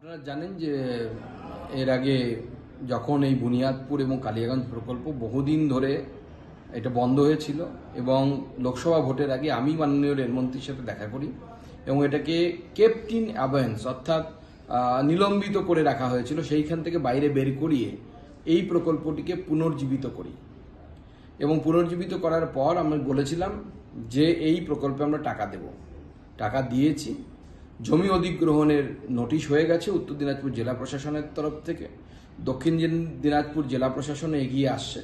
আপনারা জানেন যে, এর আগে যখন এই বুনিয়াদপুর এবং কালিয়াগঞ্জ প্রকল্প বহুদিন ধরে এটা বন্ধ হয়েছিল এবং লোকসভা ভোটের আগে আমি মাননীয় রেলমন্ত্রীর সাথে দেখা করি এবং এটাকে কেপ্ট ইন অ্যাবয়েন্স অর্থাৎ নিলম্বিত করে রাখা হয়েছিল, সেইখান থেকে বাইরে বের করিয়ে এই প্রকল্পটিকে পুনর্জীবিত করি। এবং পুনর্জীবিত করার পর আমি বলেছিলাম যে এই প্রকল্পে আমরা টাকা দেব। টাকা দিয়েছি জমি অধিগ্রহণের নোটিশ হয়ে গেছে উত্তর দিনাজপুর জেলা প্রশাসনের তরফ থেকে। দক্ষিণ দিন- দিনাজপুর জেলা প্রশাসন এগিয়ে আসছে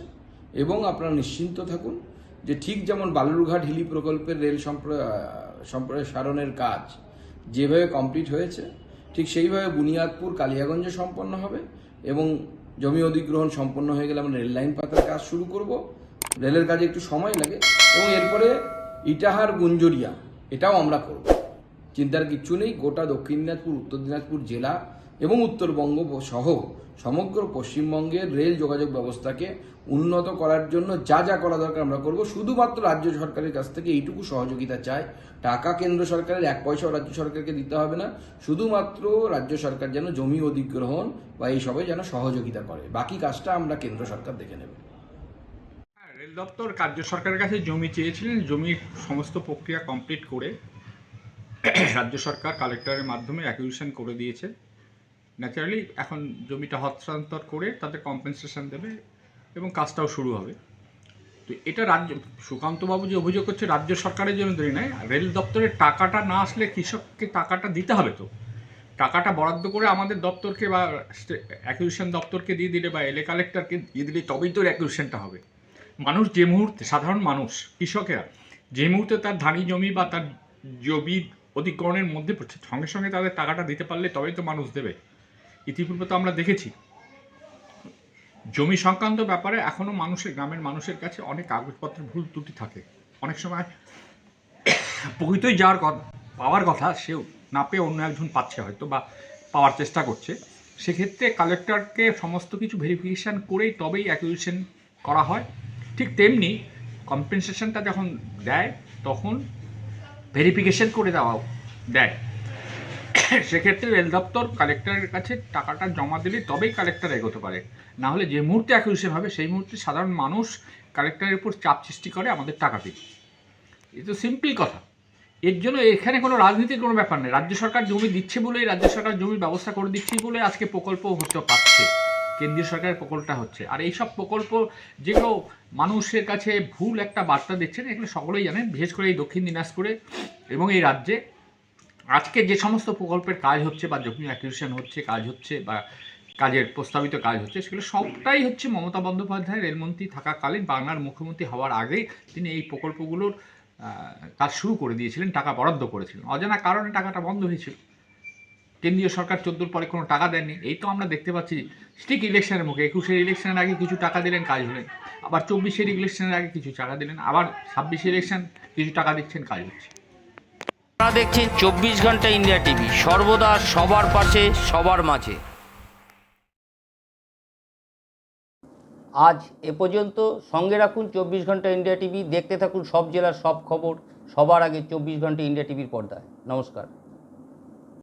এবং আপনারা নিশ্চিন্ত থাকুন যে ঠিক যেমন বালুরঘাট হিলি প্রকল্পের রেল সম্প্র- সম্প্রসারণের কাজ যেভাবে কমপ্লিট হয়েছে, ঠিক সেইভাবে বুনিয়াদপুর কালিয়াগঞ্জে সম্পন্ন হবে এবং জমি অধিগ্রহণ সম্পন্ন হয়ে গেলে আমরা রেল লাইন পাতার কাজ শুরু করব। রেলের কাজে একটু সময় লাগে এবং এরপরে ইটাহার, গুঞ্জরিয়া এটাও আমরা করব। চিন্তার কিচ্ছু নেই। গোটা দক্ষিণ দিনাজপুর উত্তর দিনাজপুর জেলা এবং উত্তরবঙ্গ সহ সমগ্র পশ্চিমবঙ্গের রেল যোগাযোগ ব্যবস্থাকে উন্নত করার জন্য যা যা করা দরকার আমরা করব। শুধুমাত্র রাজ্য সরকারের কাছ থেকে এইটুকু সহযোগিতা চাই। টাকা কেন্দ্র সরকারের এক পয়সাও রাজ্য সরকারকে দিতে হবে না। শুধুমাত্র রাজ্য সরকার যেন জমি অধিগ্রহণ বা এই সবে যেন সহযোগিতা করে। বাকি কাজটা আমরা কেন্দ্র সরকার দেখে নেবে। হ্যাঁ, রেল দপ্তর রাজ্য সরকারের কাছে জমি চেয়েছিলেন। জমির সমস্ত প্রক্রিয়া কমপ্লিট করে রাজ্য সরকার কালেক্টরের মাধ্যমে অ্যাকুইজিশন করে দিয়েছে। ন্যাচারালি এখন জমিটা হস্তান্তর করে তাদের কম্পেনসেশন দেবে এবং কাজটাও শুরু হবে। তো এটা রাজ্য, সুকান্তবাবু যে অভিযোগ করছে, রাজ্য সরকারের জন্য দেরি নয়। রেল দপ্তরের টাকাটা না আসলে কৃষককে টাকাটা দিতে হবে তো। টাকাটা বরাদ্দ করে আমাদের দপ্তরকে বা অ্যাকুইজিশন দপ্তরকে দিয়ে দিলে বা এলে কালেক্টরকে দিয়ে দিলে তবেই তো অ্যাকুইজিশনটা হবে। মানুষ যে মুহূর্তে, সাধারণ মানুষ, কৃষকেরা, যে মুহূর্তে তার ধানি জমি বা তার জমি অধিগ্রহণের মধ্যে পড়ছে। সঙ্গে সঙ্গে তাদের টাকাটা দিতে পারলে তবেই তো মানুষ দেবে। ইতিপূর্বে তো আমরা দেখেছি, জমি সংক্রান্ত ব্যাপারে এখনও মানুষের, গ্রামের মানুষের কাছে অনেক কাগজপত্রের ভুল ত্রুটি থাকে। অনেক সময় প্রকৃতই যার পাওয়ার কথা সেও না পেয়ে অন্য একজন পাচ্ছে হয়তো বা পাওয়ার চেষ্টা করছে। সেক্ষেত্রে কালেক্টরকে সমস্ত কিছু ভেরিফিকেশান করেই তবেই অ্যাকুইজিশন করা হয়। ঠিক তেমনি কম্পেনসেশনটা যখন দেয়, তখন ভেরিফিকেশন করে দেওয়া দেয় সেক্ষেত্রে রেল দপ্তর কালেক্টরের কাছে টাকাটা জমা দিলে তবেই কালেক্টর এগোতে পারে। না হলে যে মুহূর্তে অ্যাকুইজিশন হবে, সেই মুহূর্তে সাধারণ মানুষ কালেক্টরের উপর চাপ সৃষ্টি করে আমাদের টাকা দিন এ তো সিম্পল কথা। এর জন্য এখানে কোনো রাজনীতির কোনো ব্যাপার নেই। রাজ্য সরকার জমি দিচ্ছে বলেই, রাজ্য সরকার জমির ব্যবস্থা করে দিচ্ছে বলে আজকে প্রকল্প হতে পারছে। কেন্দ্রীয় সরকারের প্রকল্পটা হচ্ছে। আর এইসব প্রকল্প যেগুলো মানুষের কাছে ভুল একটা বার্তা দিচ্ছেন, এগুলো সকলেই জানেন, বিশেষ করে এই দক্ষিণ দিনাজপুরে এবং এই রাজ্যে। আজকে যে সমস্ত প্রকল্পের কাজ হচ্ছে বা জমি অ্যাকুইজিশন হচ্ছে, কাজ হচ্ছে বা কাজের প্রস্তাবিত কাজ হচ্ছে, সেগুলো সবটাই হচ্ছে মমতা বন্দ্যোপাধ্যায়, রেলমন্ত্রী থাকাকালীন বাংলার মুখ্যমন্ত্রী হওয়ার আগেই তিনি এই প্রকল্পগুলোর কাজ শুরু করে দিয়েছিলেন, টাকা বরাদ্দ করেছিলেন। অজানা কারণে টাকাটা বন্ধ হয়েছিল। কেন্দ্রীয় সরকার চোদ্দোর পরে কোনো টাকা দেননি। এই তো আমরা দেখতে পাচ্ছি ঠিক ইলেকশনের মুখে। একুশের ইলেকশনের আগে কিছু টাকা দিলেন কাজ হলেন আবার চব্বিশের ইলেকশনের আগে কিছু টাকা দিলেন। আবার ছাব্বিশের ইলেকশন কিছু টাকা দিচ্ছেন কাজ হচ্ছে। আপনারা দেখছেন চব্বিশ ঘণ্টা ইন্ডিয়া টিভি। সর্বদা সবার পাশে সবার মাঝে। আজ এ পর্যন্ত সঙ্গে রাখুন চব্বিশ ঘণ্টা ইন্ডিয়া টিভি। দেখতে থাকুন সব জেলার সব খবর। সবার আগে চব্বিশ ঘণ্টা ইন্ডিয়া টিভির পর্দায়। নমস্কার।